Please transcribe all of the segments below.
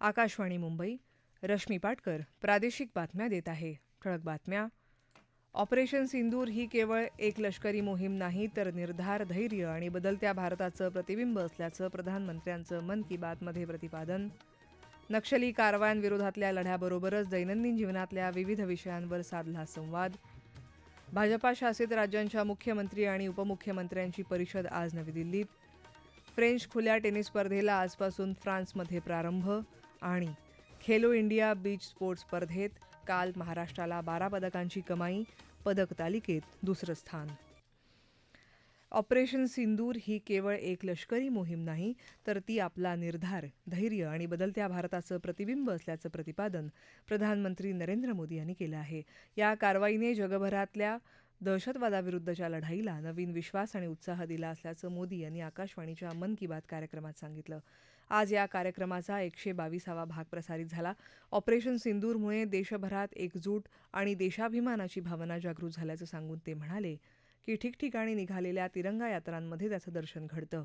आकाशवाणी मुंबई रश्मी पाटकर प्रादेशिक बातम्या देत आहे. ठळक बातम्या. ऑपरेशन सिंदूर ही केवळ एक लष्करी मोहीम नाही तर निर्धार धैर्य आणि बदलत्या भारताचं प्रतिबिंब असल्याचं प्रधानमंत्र्यांचं मन की बातमध्ये प्रतिपादन. नक्षली कारवायांविरोधातल्या लढ्याबरोबरच दैनंदिन जीवनातल्या विविध विषयांवर साधला संवाद. भाजपा शासित राज्यांच्या मुख्यमंत्री आणि उपमुख्यमंत्र्यांची परिषद आज नवी दिल्लीत. फ्रेंच खुल्या टेनिस स्पर्धेला आजपासून फ्रान्समध्ये प्रारंभ. आणि खेलो इंडिया बीच स्पोर्ट्स स्पर्धेत काल महाराष्ट्राला बारा पदकांची कमाई पदक तालिकेत दुसरं स्थान. ऑपरेशन सिंदूर ही केवळ एक लष्करी मोहीम नाही तर ती आपला निर्धार धैर्य आणि बदलत्या भारताचं प्रतिबिंब असल्याचं प्रतिपादन प्रधानमंत्री नरेंद्र मोदी यांनी केलं आहे. या कारवाईने जगभरातल्या दहशतवादाविरुद्धच्या लढाईला नवीन विश्वास आणि उत्साह दिला असल्याचं मोदी यांनी आकाशवाणीच्या मन की बात कार्यक्रमात सांगितलं. आज या कार्यक्रमाचा एकशे बावीसावा भाग प्रसारित झाला. ऑपरेशन सिंदूरमुळे देशभरात एकजूट आणि देशाभिमानाची भावना जागृत झाल्याचं सांगून ते म्हणाले की ठिकठिकाणी निघालेल्या तिरंगा यात्रांमध्ये त्याचं दर्शन घडतं.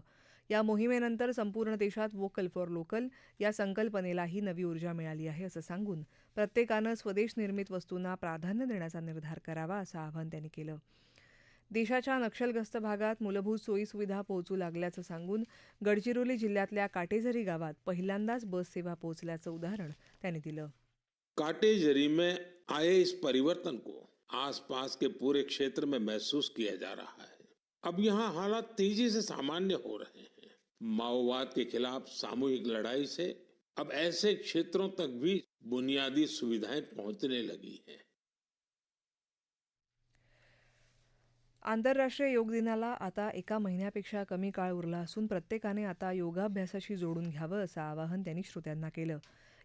या मोहिमेनंतर संपूर्ण देशात वोकल फॉर लोकल या संकल्पनेलाही नवी ऊर्जा मिळाली आहे असं सांगून प्रत्येकानं स्वदेश निर्मित वस्तूंना प्राधान्य देण्याचा निर्धार करावा असं आवाहन त्यांनी केलं. देशाच्या नक्षलग्रस्त भागात मूलभूत सोयीसुविधा पोहोचू लागल्याचं सांगून गडचिरोली जिल्ह्यातल्या काटेझरी गावात पहिल्यांदाच बस सेवा पोहोचल्याचं उदाहरण त्यांनी दिलं. काटेजरी में आए इस परिवर्तन को आसपास के पूरे क्षेत्र में महसूस किया जा रहा है। अब यहाँ हालात तेज़ी से सामान्य हो रहे हैं। माओवाद के खिलाफ सामूहिक लड़ाई से अब ऐसे क्षेत्रों तक भी बुनियादी सुविधाएँ पहुँचने लगी हैं। आंतरराष्ट्रीय योग दिनाला आता एका महिन्यापेक्षा कमी काळ उरला असून प्रत्येकाने आता योगाभ्यासाशी जोडून घ्यावं असं आवाहन त्यांनी श्रोत्यांना केलं.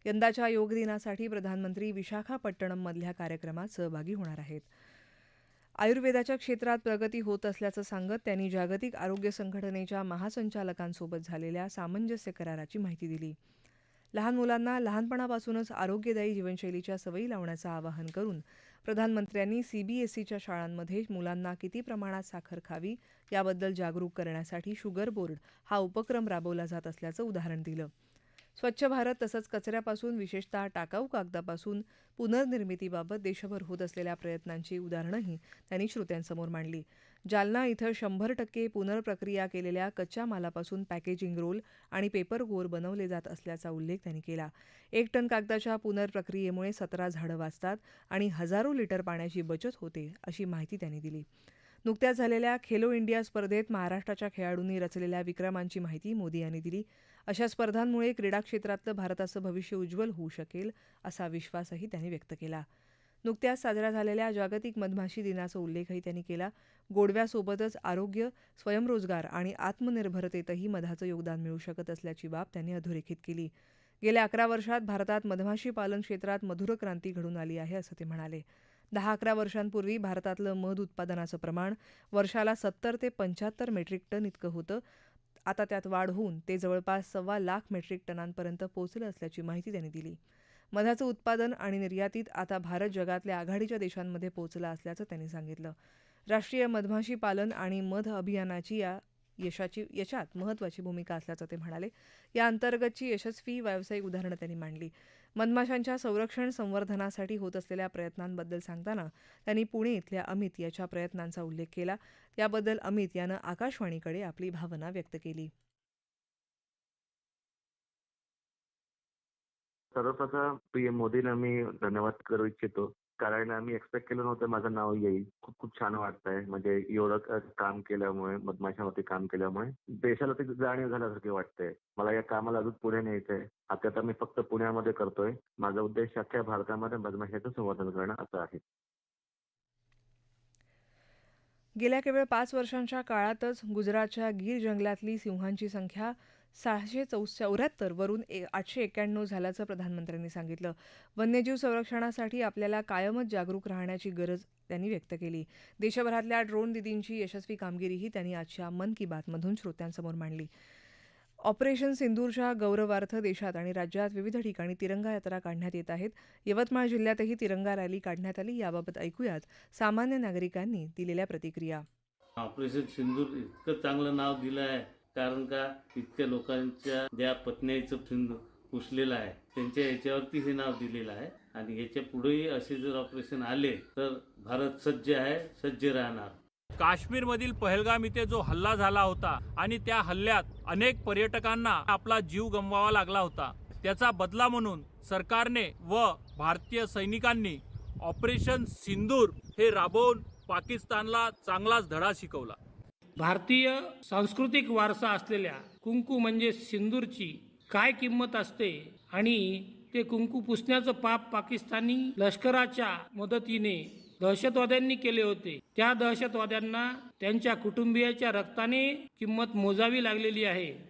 यंदाच्या योग दिनासाठी प्रधानमंत्री विशाखापट्टणममधल्या कार्यक्रमात सहभागी होणार आहेत. आयुर्वेदाच्या क्षेत्रात प्रगती होत असल्याचं सांगत त्यांनी जागतिक आरोग्य संघटनेच्या महासंचालकांसोबत झालेल्या सामंजस्य कराराची माहिती दिली. लहान मुलांना लहानपणापासूनच आरोग्यदायी जीवनशैलीच्या सवयी लावण्याचं आवाहन करून प्रधानमंत्र्यांनी सीबीएसईच्या शाळांमध्ये मुलांना किती प्रमाणात साखर खावी याबद्दल जागरूक करण्यासाठी शुगर बोर्ड हा उपक्रम राबवला जात असल्याचं उदाहरण दिलं. स्वच्छ भारत तसंच कचऱ्यापासून विशेषतः टाकाऊ कागदापासून पुनर्निर्मितीबाबत देशभर होत असलेल्या प्रयत्नांची उदाहरणंही त्यांनी श्रोत्यांसमोर मांडली. जालना इथं शंभर टक्के पुनर्प्रक्रिया केलेल्या कच्च्या मालापासून पॅकेजिंग रोल आणि पेपर गोर बनवले जात असल्याचा उल्लेख त्यांनी केला. एक टन कागदाच्या पुनर्प्रक्रियेमुळे सतरा झाडं वाचतात आणि हजारो लिटर पाण्याची बचत होते अशी माहिती त्यांनी दिली. नुकत्याच झालेल्या खेलो इंडिया स्पर्धेत महाराष्ट्राच्या खेळाडूंनी रचलेल्या विक्रमांची माहिती मोदी यांनी दिली. अशा स्पर्धांमुळे क्रीडा क्षेत्रातलं भारताचं भविष्य उज्ज्वल होऊ शकेल असा विश्वासही त्यांनी व्यक्त केला. नुकत्याच साजऱ्या झालेल्या जागतिक मधमाशी दिनाचा उल्लेखही त्यांनी केला. गोडव्यासोबतच आरोग्य स्वयंरोजगार आणि आत्मनिर्भरतेतही मधाचं योगदान मिळू शकत असल्याची बाब त्यांनी अधोरेखित केली. गेल्या अकरा वर्षात भारतात मधमाशी पालन क्षेत्रात मधुर क्रांती घडून आली आहे असं ते म्हणाले. दहा अकरा वर्षांपूर्वी भारतातलं मध उत्पादनाचं प्रमाण वर्षाला सत्तर ते पंच्याहत्तर मेट्रिक टन इतकं होतं. आता त्यात वाढ होऊन ते जवळपास सव्वा लाख मेट्रिक टनांपर्यंत पोहोचलं असल्याची माहिती त्यांनी दिली. मधाचं उत्पादन आणि निर्यातीत आता भारत जगातल्या आघाडीच्या देशांमध्ये पोहोचला असल्याचं त्यांनी सांगितलं. राष्ट्रीय मधमाशी पालन आणि मध अभियानाची या यशाची यशात महत्त्वाची भूमिका असल्याचं ते म्हणाले. या अंतर्गतची यशस्वी व्यावसायिक उदाहरणं त्यांनी मांडली. मधमाशांच्या संरक्षण संवर्धनासाठी होत असलेल्या प्रयत्नांबद्दल सांगताना त्यांनी पुणे इथल्या अमित याच्या प्रयत्नांचा उल्लेख केला. याबद्दल अमित यानं आकाशवाणीकडे आपली भावना व्यक्त केली. सर्वप्रथम पीएम मोदींना मी धन्यवाद करू इच्छितो. कारण मी एक्सपेक्ट केलं नव्हतं माझं नाव येईल. खूप खूप छान वाटतंय. म्हणजे एवढं काम केल्यामुळे मधमाशावरती काम केल्यामुळे देशाला ते जाणीव झाल्यासारखे वाटतंय. मला या कामाला अजून पुढे न्यायचंय. आता तर मी फक्त पुण्यामध्ये करतोय. माझा उद्देश अख्ख्या भारतामध्ये मधमाशाचं संवर्धन करणं असं आहे. गेल्या केवळ पाच वर्षांच्या काळातच गुजरातच्या गीर जंगलातली सिंहांची संख्या सहाशे चौ चौऱ्याहत्तर वरून ए आठशे एक्क्याण्णव झाल्याचं प्रधानमंत्र्यांनी सांगितलं. वन्यजीव संरक्षणासाठी आपल्याला कायमच जागरूक राहण्याची गरज त्यांनी व्यक्त केली. देशभरातल्या ड्रोन दिदींची यशस्वी कामगिरीही त्यांनी आजच्या मन की बातमधून श्रोत्यांसमोर मांडली. ऑपरेशन सिंदूरच्या गौरवार्थ देशात आणि राज्यात विविध ठिकाणी तिरंगा यात्रा काढण्यात येत आहेत. यवतमाळ जिल्ह्यातही तिरंगा रॅली काढण्यात आली. याबाबत ऐकूयात सामान्य नागरिकांनी दिलेल्या प्रतिक्रिया. ऑपरेशन सिंदूर इतकं चांगलं नाव दिलं आहे कारण का इतक्या लोकांच्या ज्या पत्नीचं पुसलेलं आहे त्यांच्या याच्यावरती हे नाव दिलेलं आहे. आणि याच्या पुढेही असे जर ऑपरेशन आले तर भारत सज्ज आहे सज्ज राहणार. काश्मीरमधील पहलगाम इथे जो हल्ला झाला होता आणि त्या हल्ल्यात अनेक पर्यटकांना आपला जीव गमवावा लागला होता. त्याचा बदला म्हणून सरकारने व भारतीय सैनिकांनी ऑपरेशन सिंदूर हे राबवून पाकिस्तानला चांगलाच धडा शिकवला. भारतीय सांस्कृतिक वारसा असलेल्या कुंकू म्हणजे सिंदूरची काय किंमत असते आणि ते कुंकू पुसण्याचं पाप पाकिस्तानी लष्कराच्या मदतीने दहशतवाद्यांनी केले होते. त्या दहशतवाद्यांना त्यांच्या कुटुंबियाच्या रक्ताने किंमत मोजावी लागलेली आहे.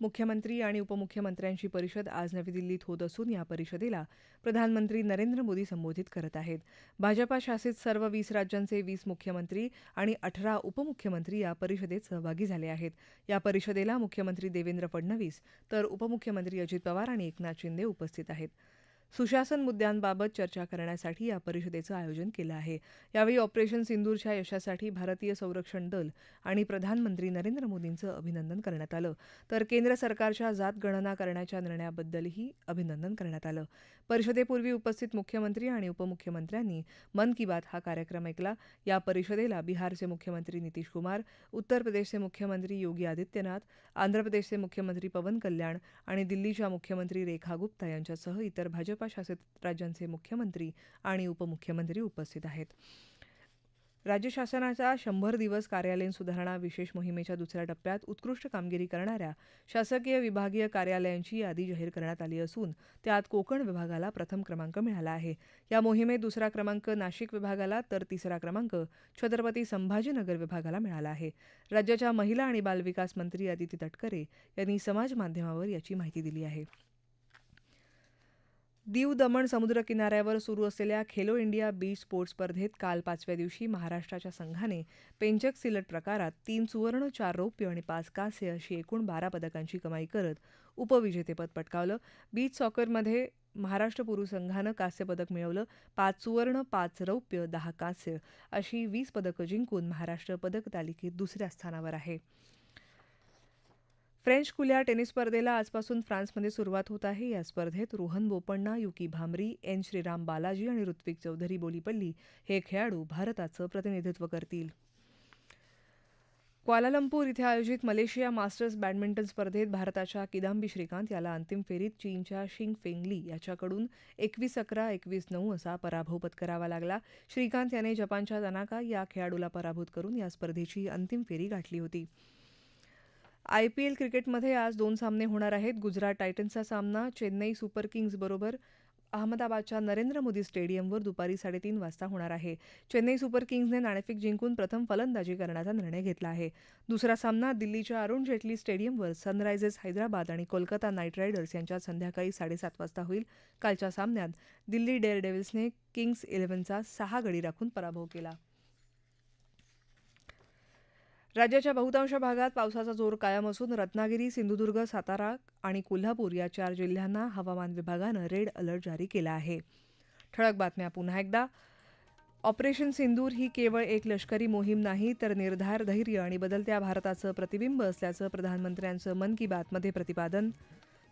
मुख्यमंत्री आणि उपमुख्यमंत्र्यांची परिषद आज नवी दिल्लीत होत असून या परिषदेला प्रधानमंत्री नरेंद्र मोदी संबोधित करत आहेत. भाजपा शासित सर्व वीस राज्यांचे वीस मुख्यमंत्री आणि अठरा उपमुख्यमंत्री या परिषदेत सहभागी झाले आहेत. या परिषदेला मुख्यमंत्री देवेंद्र फडणवीस तर उपमुख्यमंत्री अजित पवार आणि एकनाथ शिंदे उपस्थित आहेत. सुशासन मुद्द्यांबाबत चर्चा करण्यासाठी या परिषदेचं आयोजन केलं आहे. यावेळी ऑपरेशन सिंदूरच्या यशासाठी भारतीय संरक्षण दल आणि प्रधानमंत्री नरेंद्र मोदींचं अभिनंदन करण्यात आलं. तर केंद्र सरकारच्या जात गणना करण्याच्या निर्णयाबद्दलही अभिनंदन करण्यात आलं. परिषदेपूर्वी उपस्थित मुख्यमंत्री आणि उपमुख्यमंत्र्यांनी मन की बात हा कार्यक्रम ऐकला. या परिषदेला बिहारचे मुख्यमंत्री नितीश कुमार उत्तर प्रदेशचे मुख्यमंत्री योगी आदित्यनाथ आंध्र प्रदेशचे मुख्यमंत्री पवन कल्याण आणि दिल्लीच्या मुख्यमंत्री रेखा गुप्ता यांच्यासह इतर भाजप शासित राज्यांचे मुख्यमंत्री आणि उपमुख्यमंत्री उपस्थित आहेत. राज्य शासनाच्या शंभर दिवस कार्यालयीन सुधारणा विशेष मोहिमेच्या दुसऱ्या टप्प्यात उत्कृष्ट कामगिरी करणाऱ्या शासकीय विभागीय कार्यालयांची यादी जाहीर करण्यात आली असून त्यात कोकण विभागाला प्रथम क्रमांक मिळाला आहे. या मोहिमेत दुसरा क्रमांक नाशिक विभागाला तर तिसरा क्रमांक छत्रपती संभाजीनगर विभागाला मिळाला आहे. राज्याच्या महिला आणि बालविकास मंत्री आदिती तटकरे यांनी समाज माध्यमावर याची माहिती दिली आहे. दीव दमण समुद्र किनाऱ्यावर सुरू असलेल्या खेलो इंडिया बीच स्पोर्ट्स स्पर्धेत काल पाचव्या दिवशी महाराष्ट्राच्या संघाने पेंचक सिलट प्रकारात तीन सुवर्ण चार रौप्य आणि पाच कांस्य अशी एकूण बारा पदकांची कमाई करत उपविजेतेपद पटकावलं. बीच सॉकरमध्ये महाराष्ट्र पुरुष संघानं कांस्य पदक मिळवलं. पाच सुवर्ण पाच रौप्य दहा कांस्य अशी वीस पदकं जिंकून महाराष्ट्र पदक तालिकेत दुसऱ्या स्थानावर आहे. फ्रेंच खुल्या टेनिस स्पर्धेला आजपासून फ्रान्समध्ये सुरुवात होत आहे. या स्पर्धेत रोहन बोपण्णा युकी भामरी एन श्रीराम बालाजी आणि ऋत्विक चौधरी बोलीपल्ली हे खेळाडू भारताचं प्रतिनिधित्व करतील. क्वालालंपूर इथे आयोजित मलेशिया मास्टर्स बॅडमिंटन स्पर्धेत भारताच्या किदांबी श्रीकांत याला अंतिम फेरीत चीनच्या शिंग फेंगली याच्याकडून एकवीस अकरा एकवीस नऊ असा पराभव पत्करावा लागला. श्रीकांत याने जपानच्या तनाका या खेळाडूला पराभूत करून या स्पर्धेची अंतिम फेरी गाठली होती. आय पी एल क्रिकेटमध्ये आज दोन सामने होणार आहेत. गुजरात टायटन्सचा सामना चेन्नई सुपर किंग्जबरोबर अहमदाबादच्या नरेंद्र मोदी स्टेडियमवर दुपारी साडेतीन वाजता होणार आहे. चेन्नई सुपर किंग्जने नाणेफेक जिंकून प्रथम फलंदाजी करण्याचा निर्णय घेतला आहे. दुसरा सामना दिल्लीच्या अरुण जेटली स्टेडियमवर सनरायझर्स हैदराबाद आणि कोलकाता नाईट रायडर्स यांच्यात संध्याकाळी साडेसात वाजता होईल. कालच्या सामन्यात दिल्ली डेअर डेव्हिल्सने किंग्ज इलेव्हनचा सहा गडी राखून पराभव केला. राज्याच्या बहुतांश भागात पावसाचा जोर कायम असून रत्नागिरी सिंधुदुर्ग सातारा आणि कोल्हापूर या चार जिल्ह्यांना हवामान विभागानं रेड अलर्ट जारी केला आहे. ठळक बातम्या पुन्हा एकदा. ऑपरेशन सिंदूर ही केवळ एक लष्करी मोहीम नाही तर निर्धार धैर्य आणि बदलत्या भारताचं प्रतिबिंब असल्याचं प्रधानमंत्र्यांचं मन की बातमध्ये प्रतिपादन.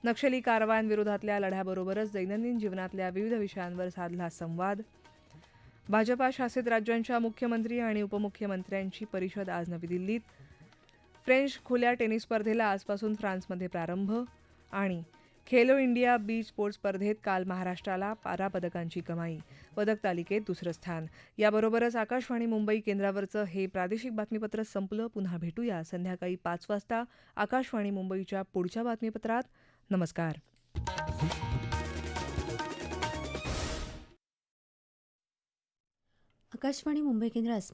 नक्षली कारवायांविरोधातल्या लढ्याबरोबरच दैनंदिन जीवनातल्या विविध विषयांवर साधला संवाद. भाजपा शासित राज्यांच्या मुख्यमंत्री आणि उपमुख्यमंत्र्यांची परिषद आज नवी दिल्लीत. फ्रेंच खुल्या टेनिस स्पर्धेला आजपासून फ्रान्समध्ये प्रारंभ आणि खेलो इंडिया बीच स्पोर्ट्स स्पर्धेत काल महाराष्ट्राला पारा पदकांची कमाई पदक तालिकेत दुसरं स्थान. याबरोबरच आकाशवाणी मुंबई केंद्रावरचं हे प्रादेशिक बातमीपत्र संपलं. पुन्हा भेटूया संध्याकाळी पाच वाजता आकाशवाणी मुंबईच्या पुढच्या बातमीपत्रात. नमस्कार. आकाशवाणी मुंबई केंद्र अस्मिता